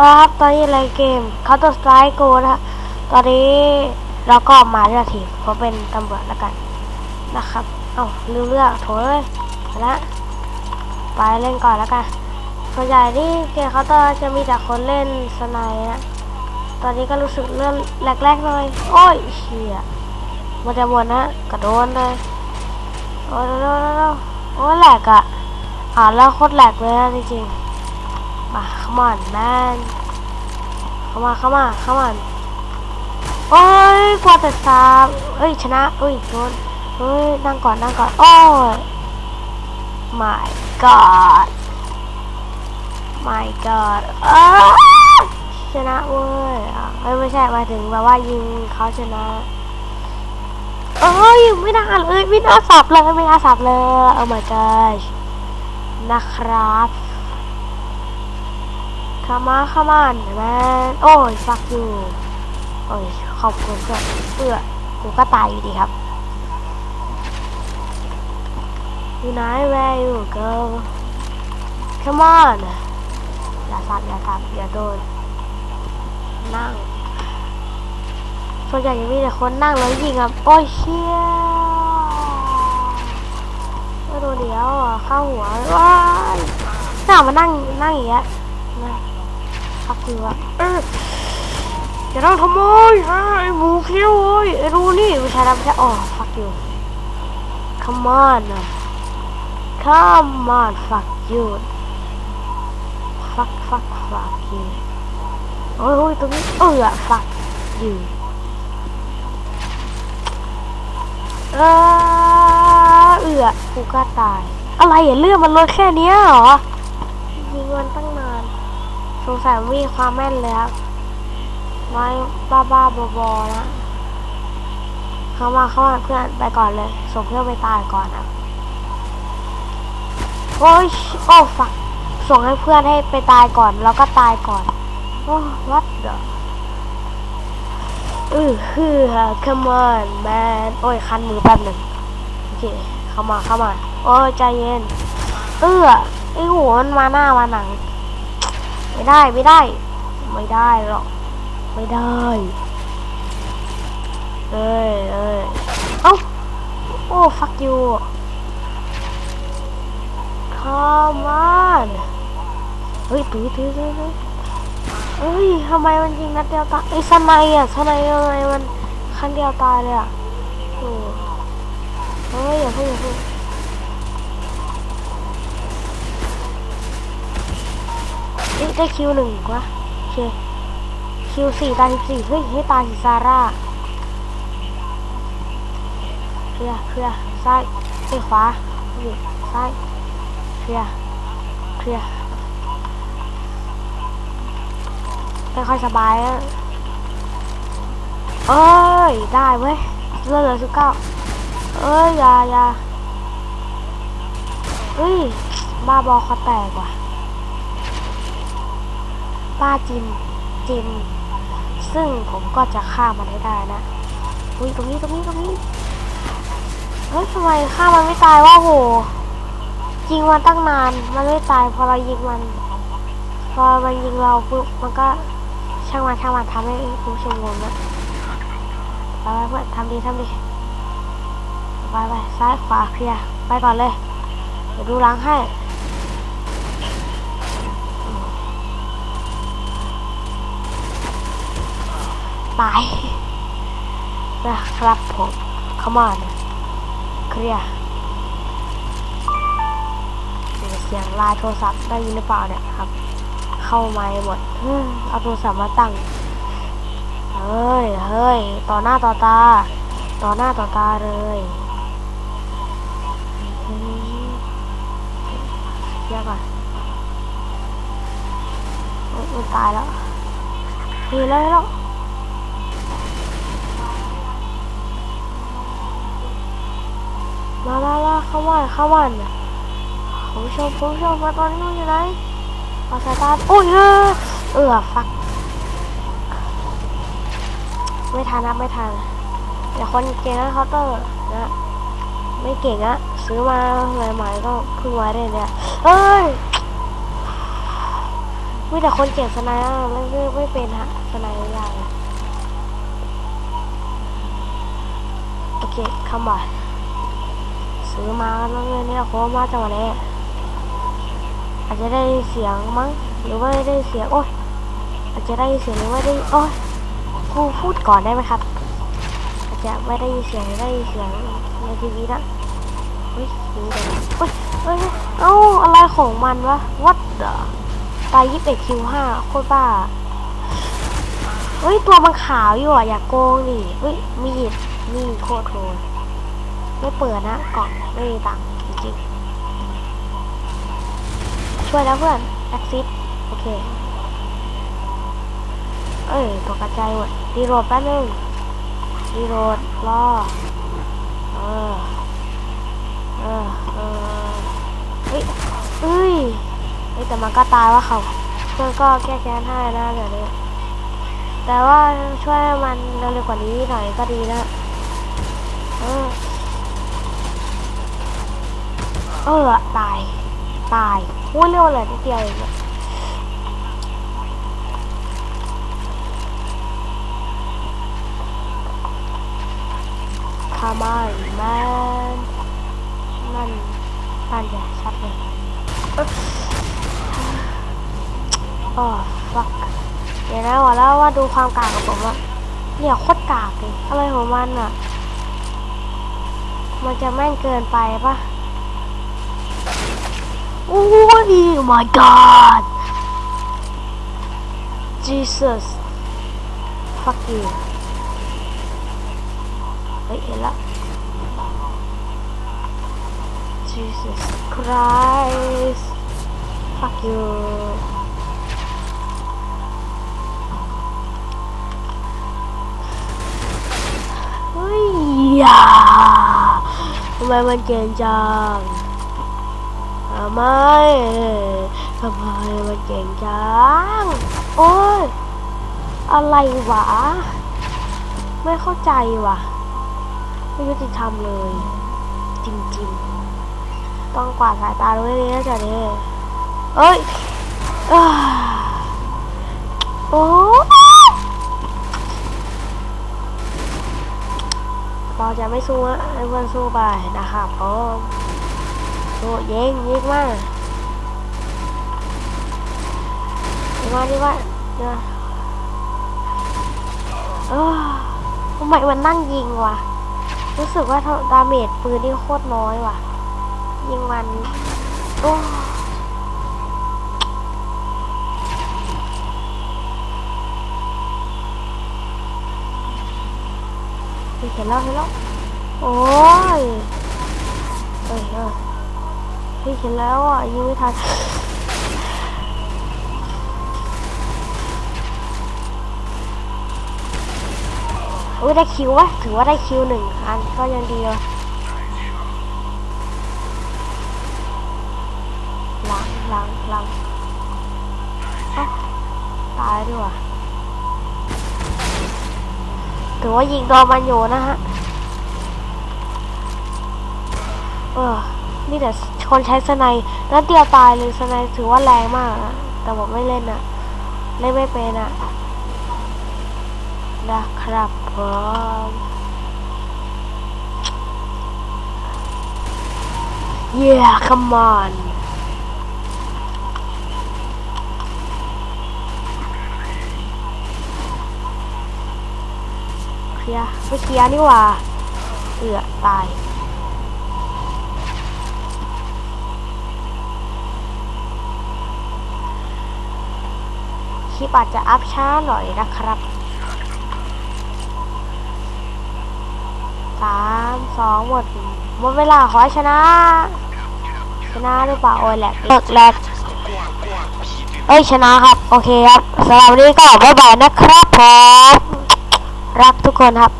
ครับตอนนี้อะไรเกม Counter Strike Go นะตอนนี้เราก็มาเรือทีเพราะเป็นตำรวจแล้วกันนะครับ เอ้าลืมเลือกโถเลยไปละไปเล่นก่อนแล้วกันส่วนใหญ่ที่เกม Counter จะมีแต่คนเล่นสไนนะตอนนี้ก็รู้สึกเริ่มแรกๆหน่อยโอ้ยเชี่ยมันจะหมดนะกระโดนเลยโอ้ยเร็วๆๆๆโอ้แหลกอะอ่านแล้วโคตรแหลกเลยนะจริงๆ มา come on man เข้ามาเข้ามาเข้ามาโอ้ยกว่าแต่สามเอ้ยชนะเอ้ยโดนเฮ้ยนั่งก่อนนั่งก่อนโอ้ย my god my god อ้าวชนะเว้ยอะเอ้ยไม่ใช่มาถึงแบบว่ายิงเขาชนะเอ้ยไม่น่าเลยไม่น่าสับเลยไม่น่าสับเลยโอ้ my god นะครับ ขมาขมานแมนโอ้ยฟักอยู่โอ้ยขอบคุณเพื่อนเพื่อกูก็ตายอยู่ดีครับอยู่ไหน where you go come on อย่าสับอย่าสับอย่าโดนนั่งส่วนใหญ่จะมีแต่คนนั่งแล้วยิงครับโอ้ยเชี่ยไม่โดนเดียวเข้าหัวว้ายน่ามานั่งนั่งอย่างเงี้ย ชักอยู่อเอออย่าต้องขโมยฮะไอ้หมูเขี้ยวเว้ยไอ้รูนี่ไม่ใช่แล้วไม่ใช่อ๋อฟักอยู่ come on come on fuck you fuck fuck fuck you โอ้ยโอ้ยตรงนี้เออ fuck you เออเอือกูก็ตาย อะไรอะเรื่องมันลดแค่นี้เหรอยิงมันตั้ง สงสัยมีความแม่นเลยครับไว้บ้าบ้าๆบอนะเข้ามาเข้ามาเพื่อนไปก่อนเลยส่งเพื่อนไปตายก่อนครับโอ้ยโอ้ฝักส่งให้เพื่อนให้ไปตายก่อน แล้วก็ตายก่อนโอ้วัดเดออือคือ come on man โอ้ย คันมือแป๊บหนึ่งโอเค เข้ามาเข้ามา โอ้ใจเย็น เออไอหัวมันมาหน้ามาหนัง ไม่ได้ไม่ได้ ไม่ได้หรอกไม่ได้เอ้ยเอ้ยเอ้าโอ้ fuck you come on เฮ้ยตื้อตื้อตื้อเฮ้ยทำไมมันยิงนัดเดียวตายไอ้สไนอะสไนทำไมมันคันเดียวตายเลยอะโอ้เฮ้ยอย่าพิ่งอย่าพิ่ง เอ๊ะได้คิวหนึ่งวะโอเคคิวสี่ตาสิบสี่เฮ้ยให้ตาสิซาร่าเคลียเคลียร์ซ้ายไปขวานี่ซ้ายเคลียเคลียไม่ค่อยสบายเอ้ย ได้เว้ยเลือดเหลือสิบเก้าเอ้ยอย่าอย่าเฮ้ย บ้าบอคอแตกว่ะ ป้าจิมจิม ซึ่งผมก็จะฆ่ามันให้ได้นะอุ้ยตรงนี้ตรงนี้ตรงนี้เฮ้ยทำไมฆ่ามันไม่ตายวะโหยิงมันตั้งนานมันไม่ตายพอเรายิงมัน พอมันยิงเราปุ๊บมันก็ช่างมันช่างมันทำให้ผู้ชมงงนะไปไปเพื่อนทำดีทำดีไปไปซ้ายขวาเคลียร์ไปก่อนเลยเดี๋ยวดูล้างให้ ตายนะครับผมขมานเคลียร์เสียงไลายโทรศัพท์ได้ยินหรือเปล่าเนี่ยครับ เข้าม้หมดเอาโทรศัพท์มาตั้งเฮ้ยเฮ้ยต่อหน้าต่อตา ต่อหน้าต่อตาเลยเยเดี๋ยวก่อนโอ๊ยมันตายแล้วเฮ้ยแล้วแล้ว มามามาเข้ามาเข้ามาน่ะผมชมผมชมมาตอนนี้มันอยู่ไหนมาสายตาโอ้ยเออเออฟักไม่ทันนะไม่ทันแต่คนเก่งนะเคาน์เตอร์นะไม่เก่งอะซื้อมาใหม่ๆก็เพิ่งไว้ได้เนี่ยเอ้ยมีแต่คนเก็บสไนด์อะไม่ไม่ไม่เป็นฮะสไนด์ยากโอเคคำบ่อย ซื้อมาแล้วเงินเนี่ยโคมาจังหวะนี้อาจจะได้เสียงมั้งหรือว่าได้เสียงโอ้ยอาจจะได้เสียงหรือว่าได้โอ้ยกูพูดก่อนได้ไหมครับ อาจจะไม่ได้เสียงได้เสียงในทีวีนะเฮ้ยยิงเลยเฮ้ยเฮ้ยเอ้าอะไรของมันวะ what the ตายยี่สิบเอ็ดคิวห้าโคตรบ้าเฮ้ยตัวมันขาวอยู่อะ อย่าโกงดิเฮ้ยมีดมีดโคตรโหด ไม่เปิดนะกล่องไม่มีตังค์จริงๆ ช่วยแล้วเพื่อนแอคซิสโอเค เอ้ยตกกระจายหมดรีโหลดแป๊บนึงรีโหลดรอเออเออเออเฮ้ยเอ้ยแต่มันก็ตายว่าเขาเพื่อนก็แก้แค้นให้นะเดี๋ยวนี้แต่ว่าช่วยมันเร็วๆกว่านี้หน่อยก็ดีนะเออ เออตาย ตายพูดเร็วเลยนิดเดียวเองอะทำไมแมนนั่นนั่นจะชัดเลยเอ้ยอ๋อฟักเดี๋ยวนะว่าแล้วว่าดูความกากของผมอะเนี่ยโคตรกากเลยอะไรของมันอะมันจะแม่นเกินไปปะ โอ้ย my god Jesus fuck you เฮ้ยเห็นละ Jesus Christ fuck you เฮ้ยอย่า ทำไมมันเก่งจังทำไมมันเก่งจัง โอ้ย อะไรวะ ไม่เข้าใจวะไม่ยุติธรรมเลย จริงๆ ต้องกวาดสายตาด้วยนี่นะจ๊ะเนี่ยเอ้ยโอ้เราจะไม่สู้นะให้เพื่อนสู้ไปนะครับผม โอ้ยิงเยิงมายิงมาดิว่าเดี๋ยวเออทำไมมันนั่งยิงวะรู้สึกว่าดาเมจปืนนี่โคตรน้อยว่ะ ยิงมันโอ้เฮ้ยเห็นแล้วเห็นแล้วโอ้ยเอ้ยเอ อเฮ้เห็นแล้วอะยิงไม่ทันโอ้ยได้คิววะถือว่าได้คิวหนึ่งอันก็ยังดีเลยหลังหลังหลังเอ้าตายด้วยว่ะถือว่ายิงโดนมันอยู่นะฮะ เออ นี่แต่ คนใช้สไนด์นัดเดียวตายเลยสไนด์ถือว่าแรงมากอะแต่ผมไม่เล่นอะเล่นไม่เป็นอะนะครับผมเย้ come on เคลียร์ไม่เคลียร์นี่ว่าเอือตาย คลิปอาจจะอัพช้าหน่อยนะครับสามสองหมดหมดเวลาขอชนะ ชนะหรือเปล่าโอ้ยแหลกเลิกแหลกเอ้ยชนะครับ โอเคครับสำหรับวันนี้ก็บ๊ายบายนะครับผมรักทุกคนครับ